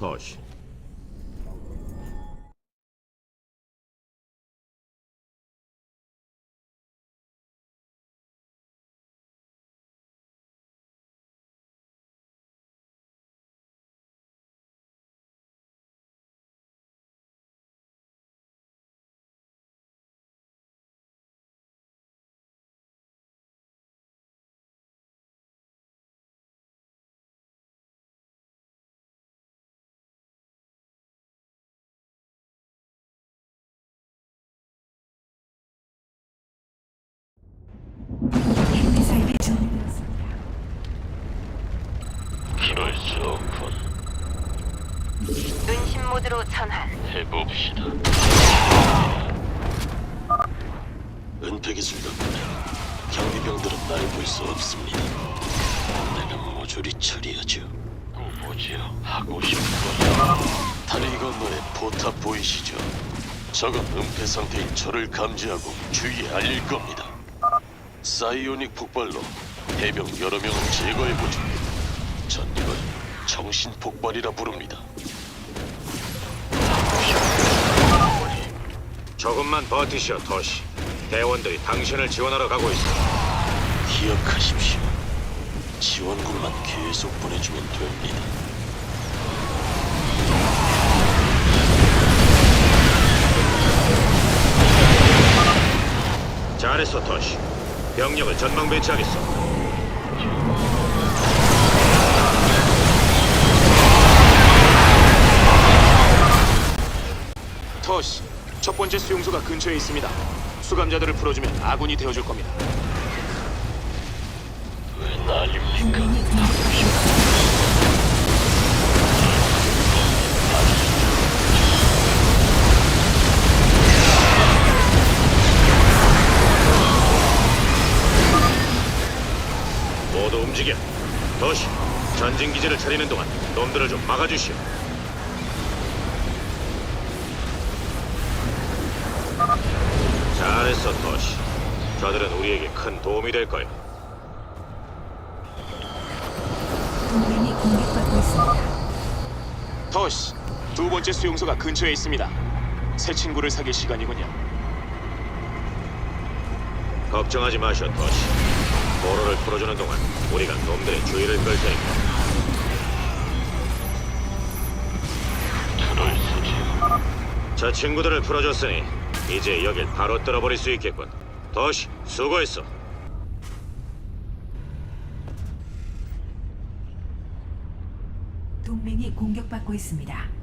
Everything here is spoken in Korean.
Chodź. 모드로 전환. 해봅시다. 은폐 기술 덕분에 경비병들은 날 볼 수 없습니다. 내가 모조리 처리하죠. 또 뭐지요? 하고 싶은 거요. 다리 건너에 포탑 보이시죠? 적은 은폐 상태인 저를 감지하고 주위에 알릴 겁니다. 사이오닉 폭발로 해병 여러 명을 제거해보죠. 전 이걸 정신 폭발이라 부릅니다. 조금만 버티시오, 도시. 대원들이 당신을 지원하러 가고 있어. 기억하십시오. 지원군만 계속 보내주면 됩니다. 잘했어, 도시. 병력을 전방 배치하겠어. 터시, 첫 번째 수용소가 근처에 있습니다. 수감자들을 풀어주면 아군이 되어줄 겁니다. 왜 난립니까? 모두 움직여. 도시, 전진 기지를 차리는 동안 놈들을 좀 막아주시오. 잘했어, 도시. 저들은 우리에게 큰 도움이 될 거야. 동맹이 공격받고 있습니다. 터시, 두 번째 수용소가 근처에 있습니다. 새 친구를 사귈 시간이군요. 걱정하지 마셔, 도시. 보로를 풀어주는 동안 우리가 놈들의 주의를 끌 테니까. 저 친구들을 풀어줬으니 이제 여길 바로 뚫어버릴 수 있겠군. 도시, 수고했어. 동맹이 공격받고 있습니다.